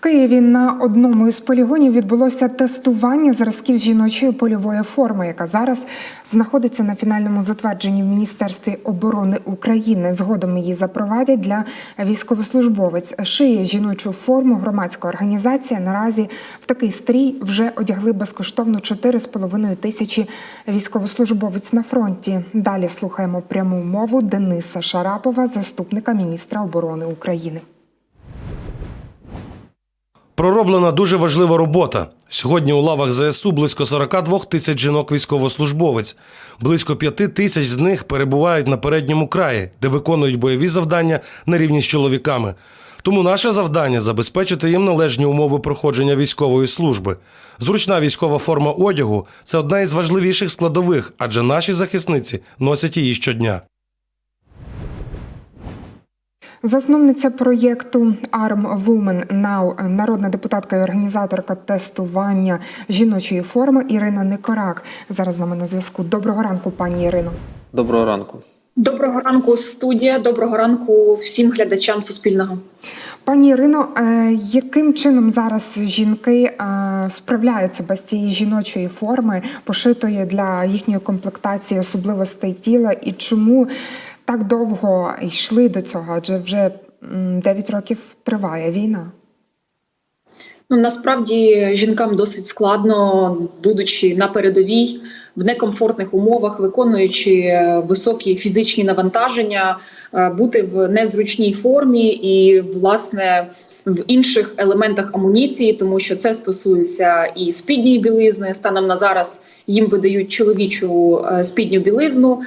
Києві на одному із полігонів відбулося тестування зразків жіночої польової форми, яка зараз знаходиться на фінальному затвердженні в Міністерстві оборони України. Згодом її запровадять для військовослужбовець. Шиє жіночу форму громадська організація. Наразі в такий стрій вже одягли безкоштовно 4,5 тисячі військовослужбовець на фронті. Далі слухаємо пряму мову Дениса Шарапова, заступника міністра оборони України. Пророблена дуже важлива робота. Сьогодні у лавах ЗСУ близько 42 тисяч жінок військовослужбовець. Близько 5 тисяч з них перебувають на передньому краї, де виконують бойові завдання на рівні з чоловіками. Тому наше завдання забезпечити їм належні умови проходження військової служби. Зручна військова форма одягу це одна із важливіших складових, адже наші захисниці носять її щодня. Засновниця проєкту Arm Women Now, народна депутатка і організаторка тестування жіночої форми Ірина Никорак. Зараз з нами на зв'язку. Доброго ранку, пані Ірино. Доброго ранку. Доброго ранку, студія. Доброго ранку всім глядачам Суспільного. Пані Ірино, е, яким чином зараз жінки е, справляються без цієї жіночої форми, пошитої для їхньої комплектації особливостей тіла, і чому так довго йшли до цього? Адже вже м, 9 років триває війна. Ну насправді жінкам досить складно, будучи на передовій в некомфортних умовах, виконуючи е, високі фізичні навантаження, е, бути в незручній формі і власне. В інших елементах амуніції, тому що це стосується і спідньої білизни. Станом на зараз їм видають чоловічу е, спідню білизну,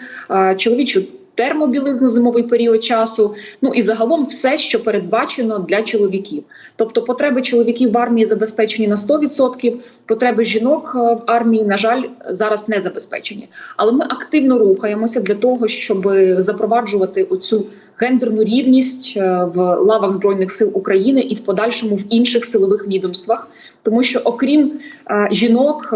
чоловічу термобілизну зимовий період часу. Ну і загалом все, що передбачено для чоловіків. Тобто, потреби чоловіків в армії забезпечені на 100%, потреби жінок е, в армії, на жаль, зараз не забезпечені. Але ми активно рухаємося для того, щоб запроваджувати оцю гендерну рівність е, в лавах збройних сил України і в подальшому в інших силових відомствах, тому що окрім е, жінок,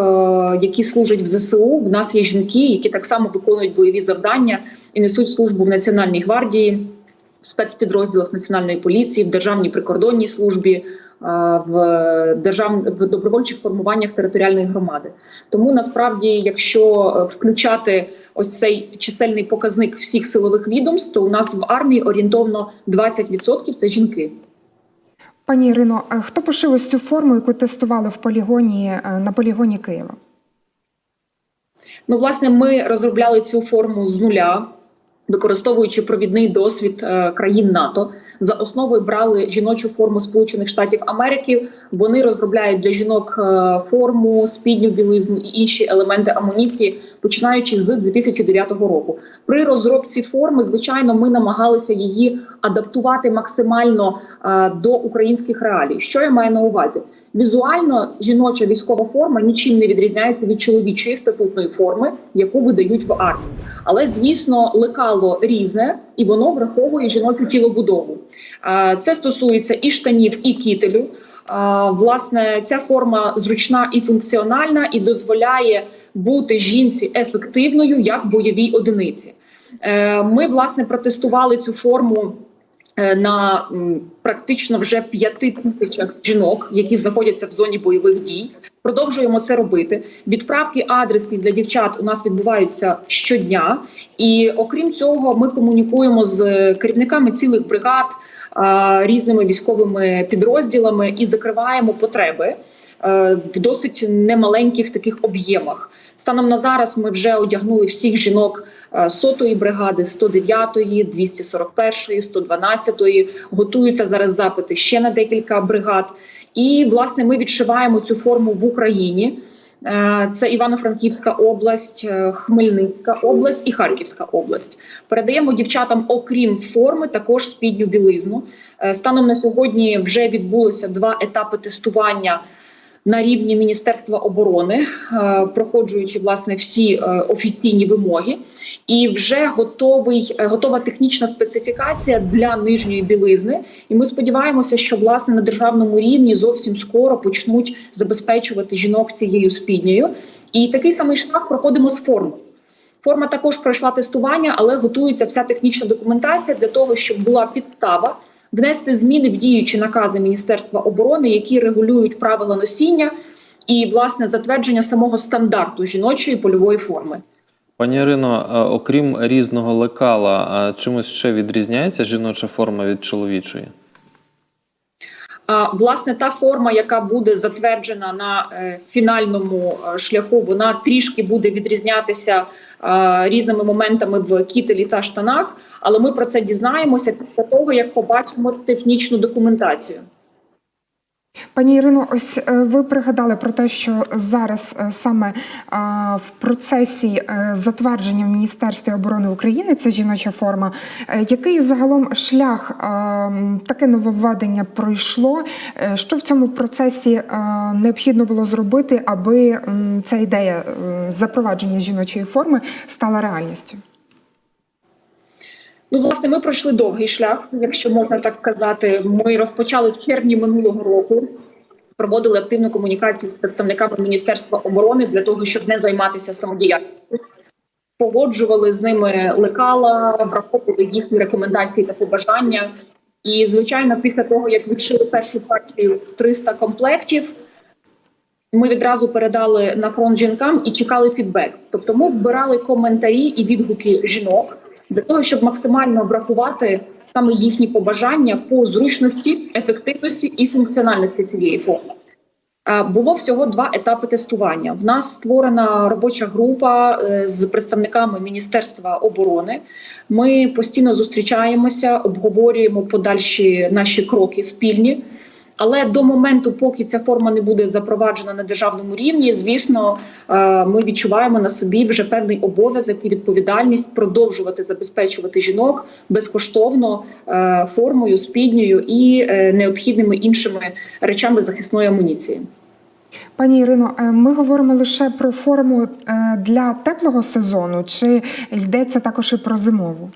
які служать в ЗСУ, в нас є жінки, які так само виконують бойові завдання і несуть службу в Національній гвардії. В спецпідрозділах національної поліції, в державній прикордонній службі, е, в держав... в добровольчих формуваннях територіальної громади. Тому насправді, якщо е, включати ось цей чисельний показник всіх силових відомств, то у нас в армії орієнтовно 20% – це жінки. Пані Ірино, а хто пошив ось цю форму, яку тестували в полігоні е, на полігоні Києва? Ну, власне, ми розробляли цю форму з нуля, використовуючи провідний досвід е, країн НАТО. За основою брали жіночу форму Сполучених Штатів Америки. Вони розробляють для жінок е, форму, спідню білизну і інші елементи амуніції, починаючи з 2009 року. При розробці форми, звичайно, ми намагалися її адаптувати максимально е, до українських реалій. Що я маю на увазі? Візуально жіноча військова форма нічим не відрізняється від чоловічої статутної форми, яку видають в армії. Але звісно, лекало різне і воно враховує жіночу тілобудову. Це стосується і штанів, і кітелю. Власне, ця форма зручна і функціональна і дозволяє бути жінці ефективною як бойовій одиниці. Е, Ми власне протестували цю форму. Е, На практично вже п'яти тисячах жінок, які знаходяться в зоні бойових дій, продовжуємо це робити. Відправки адресів для дівчат у нас відбуваються щодня, і окрім цього, ми комунікуємо з керівниками цілих бригад, різними військовими підрозділами і закриваємо потреби в досить немаленьких таких об'ємах. Станом на зараз ми вже одягнули всіх жінок е, сотої бригади, 109-ї, 241-ї, 112-ї. Готуються зараз запити ще на декілька бригад. І власне ми відшиваємо цю форму в Україні. Е, Це Івано-Франківська область, е, Хмельницька область і Харківська область. Передаємо дівчатам, окрім форми, також спідню білизну. Е, Станом на сьогодні вже відбулося два етапи тестування на рівні Міністерства оборони, е, проходжуючи власне всі е, офіційні вимоги, і вже готовий е, готова технічна специфікація для нижньої білизни. І ми сподіваємося, що власне на державному рівні зовсім скоро почнуть забезпечувати жінок цією спідньою. І такий самий шлях проходимо з формою. Форма також пройшла тестування, але готується вся технічна документація для того, щоб була підстава внести зміни в діючі накази Міністерства оборони, які регулюють правила носіння і власне затвердження самого стандарту жіночої польової форми. Пані Ірино, е, окрім різного лекала, е, чимось ще відрізняється жіноча форма від чоловічої? Власне та форма, яка буде затверджена на е, фінальному е, шляху, вона трішки буде відрізнятися е, різними моментами в кітелі та штанах. Але ми про це дізнаємося після того, як побачимо технічну документацію. Пані Ірино, ось е, ви пригадали про те, що зараз е, саме в процесі е, затвердження в Міністерстві оборони України ця жіноча форма. Е, Який загалом шлях таке нововведення пройшло? Е, Що в цьому процесі необхідно було зробити, аби ця ідея е, запровадження жіночої форми стала реальністю? Ну, власне, ми пройшли довгий шлях, якщо можна так казати. Ми розпочали в червні минулого року. Проводили активну комунікацію з представниками Міністерства оборони для того, щоб не займатися самодіяльністю. Погоджували з ними лекала, враховували їхні рекомендації та побажання. І, звичайно, після того, як відшили першу партію 300 комплектів, ми відразу передали на фронт жінкам і чекали фідбек. Тобто, ми збирали коментарі і відгуки жінок для того, щоб максимально врахувати саме їхні побажання по зручності, ефективності і функціональності цієї форми. Е, Було всього два етапи тестування. В нас створена робоча група е, з представниками Міністерства оборони. Ми постійно зустрічаємося, обговорюємо подальші наші кроки спільні. Але до моменту, поки ця форма не буде запроваджена на державному рівні, звісно, е, ми відчуваємо на собі вже певний обов'язок і відповідальність продовжувати забезпечувати жінок безкоштовно е, формою, спідньою і е, необхідними іншими речами захисної амуніції. Пані Ірино, ми говоримо лише про форму для теплого сезону, чи йдеться також і про зимову?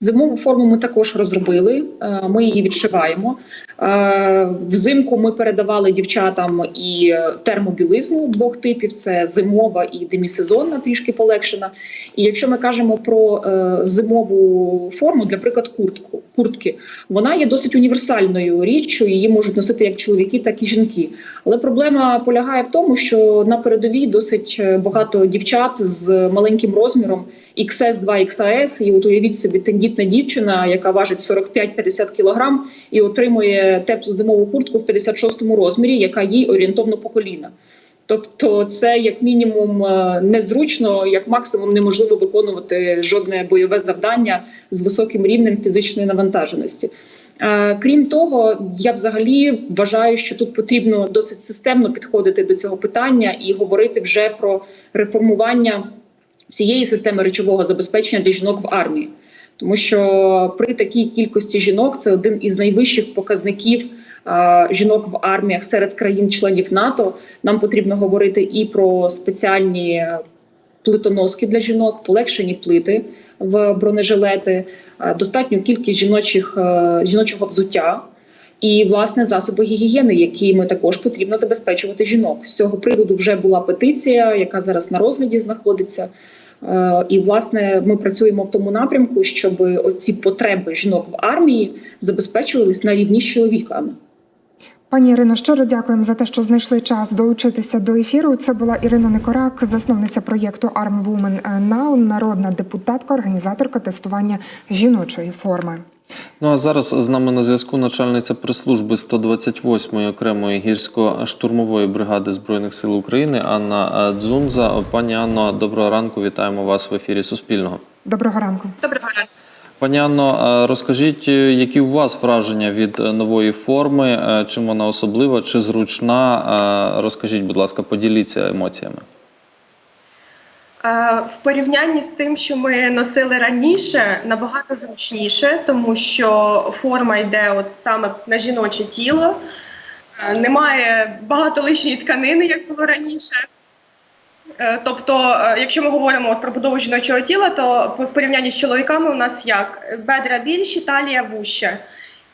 Зимову форму ми також розробили. Ми її відшиваємо. Е, Взимку ми передавали дівчатам і термобілизну двох типів: це зимова і демісезонна, трішки полегшена. І якщо ми кажемо про е, зимову форму, для приклад, куртку куртки, вона є досить універсальною річчю. Її можуть носити як чоловіки, так і жінки. Але проблема полягає в тому, що на передовій досить е, багато дівчат з маленьким розміром. XS 2 XS, і от уявіть собі тендітна дівчина, яка важить 45-50 кілограм і отримує теплу зимову куртку в 56-му розмірі, яка їй орієнтовно по коліна. Тобто, це як мінімум е, незручно, як максимум неможливо виконувати жодне бойове завдання з високим рівнем фізичної навантаженості. Е, Крім того, я взагалі вважаю, що тут потрібно досить системно підходити до цього питання і говорити вже про реформування всієї системи речового забезпечення для жінок в армії, тому що при такій кількості жінок це один із найвищих показників жінок в арміях серед країн-членів НАТО. Нам потрібно говорити і про спеціальні плитоноски для жінок, полегшені плити в бронежилети, достатню кількість жіночих жіночого взуття. І власне засоби гігієни, які ми також потрібно забезпечувати жінок. З цього приводу вже була петиція, яка зараз на розгляді знаходиться. Е, І власне ми працюємо в тому напрямку, щоб оці потреби жінок в армії забезпечувались на рівні з чоловіками. Пані Ірино, щиро дякуємо за те, що знайшли час долучитися до ефіру. Це була Ірина Никорак, засновниця проєкту Arm Women Now, народна депутатка, організаторка тестування жіночої форми. Ну а зараз з нами на зв'язку начальниця прес-служби 128-ї окремої гірсько-штурмової бригади збройних сил України Анна е, Дзунза. Пані Анно, доброго ранку. Вітаємо вас в ефірі Суспільного. Доброго ранку. Доброго ранку. Пані Анно, е, розкажіть, е, які у вас враження від нової форми? Чим вона особлива, чи зручна? Розкажіть, будь ласка, поділіться емоціями. Е, В порівнянні з тим, що ми носили раніше, набагато зручніше, тому що форма йде от саме на жіноче тіло. Е, Немає багато лишньої тканини, як було раніше. Е, Тобто, якщо ми говоримо от про будову жіночого тіла, то в порівнянні з чоловіками у нас як бедра більші, талія вуща.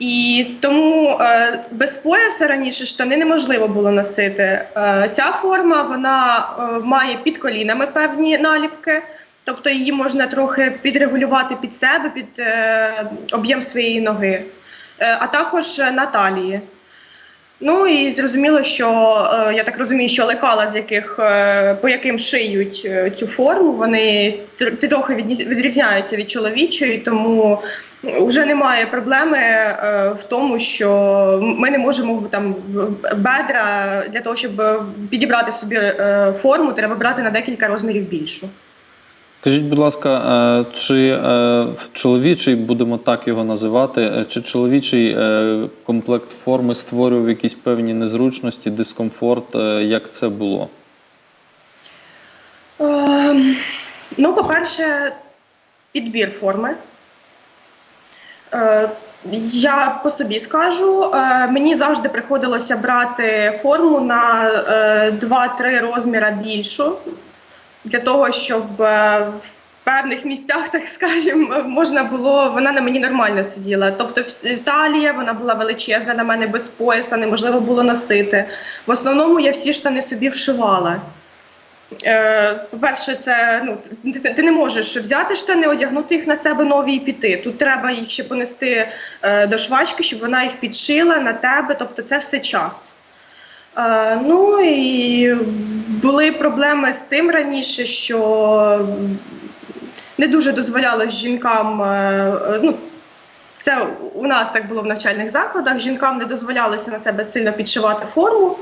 І тому е, без пояса раніше штани неможливо було носити. Е, ця форма вона е, має під колінами певні наліпки, тобто її можна трохи підрегулювати під себе, під е, об'єм своєї ноги, Е, а також на талії. Ну і зрозуміло, що е, я так розумію, що лекала, з яких е, по яким шиють е, цю форму, вони тр- трохи відріз- відрізняються від чоловічої, тому вже немає проблеми в тому, що ми не можемо там бедра для того, щоб підібрати собі форму, треба брати на декілька розмірів більшу. Скажіть, будь ласка, е, чи е, чоловічий, будемо так його називати, е, чи чоловічий комплект форми створював якісь певні незручності, дискомфорт? Як це було? Ем, Ну, по-перше, підбір форми. Я по собі скажу, мені завжди приходилося брати форму на е, 2-3 розміри більшу, для того, щоб е, в певних місцях, так скажемо, можна було, вона на мені нормально сиділа. Тобто талія, вона була величезна на мене без пояса, неможливо було носити. В основному я всі штани собі вшивала. Е, По-перше, це ну ти, не можеш взяти штани, одягнути їх на себе нові і піти. Тут треба їх ще понести е, до швачки, щоб вона їх підшила на тебе. Тобто, це все час. Ну і були проблеми з тим раніше, що не дуже дозволялось жінкам. е, е, ну, це у нас так було в навчальних закладах. Жінкам не дозволялося на себе сильно підшивати форму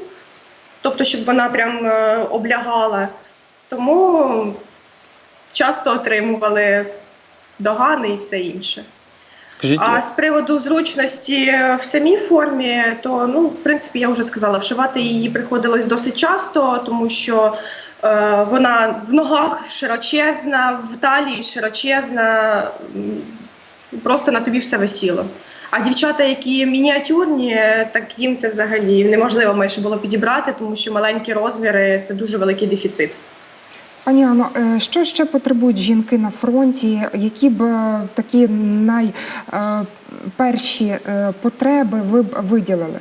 тобто, щоб вона прям е, облягала. Тому часто отримували догани і все інше. Скажіть, А з приводу зручності в самій формі, то ну, в принципі, я вже сказала, вшивати її приходилось досить часто, тому що е, вона в ногах широчезна, в талії широчезна, просто на тобі все висіло. А дівчата, які мініатюрні, так їм це взагалі неможливо майже було підібрати, тому що маленькі розміри це дуже великий дефіцит. Пані Анно, е, що ще потребують жінки на фронті? Які б е, такі найперші потреби ви б виділили?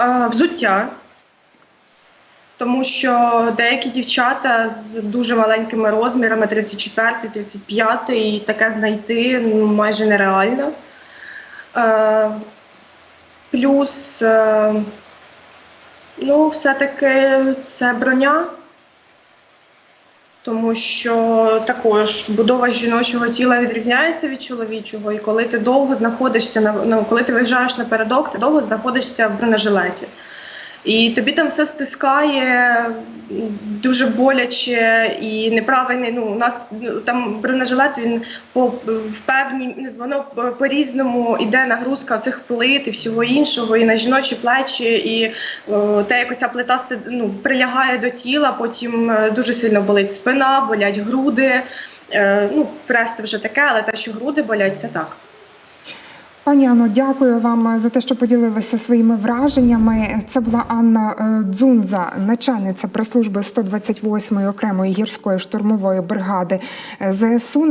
Е, Взуття. Тому що деякі дівчата з дуже маленькими розмірами 34, 35 і таке знайти ну, майже нереально. Е, плюс, е, ну, все-таки це броня, тому що також будова жіночого тіла відрізняється від чоловічого, і коли ти довго знаходишся на ну, коли ти виїжджаєш напередок, ти довго знаходишся в бронежилеті. І тобі там все стискає дуже боляче і неправильний. Ну, у нас там бронежилет, він по в певній, воно по-різному йде нагрузка цих плит і всього іншого, і на жіночі плечі, і о, те, як оця плита ну, прилягає до тіла, потім е, дуже сильно болить спина, болять груди. Е, ну, прес вже таке, але те, що груди болять, це так. Пані Анно, дякую вам за те, що поділилися своїми враженнями. Це була Анна е, Дзунза, начальниця прес-служби 128-ї окремої гірської штурмової бригади е, ЗСУ.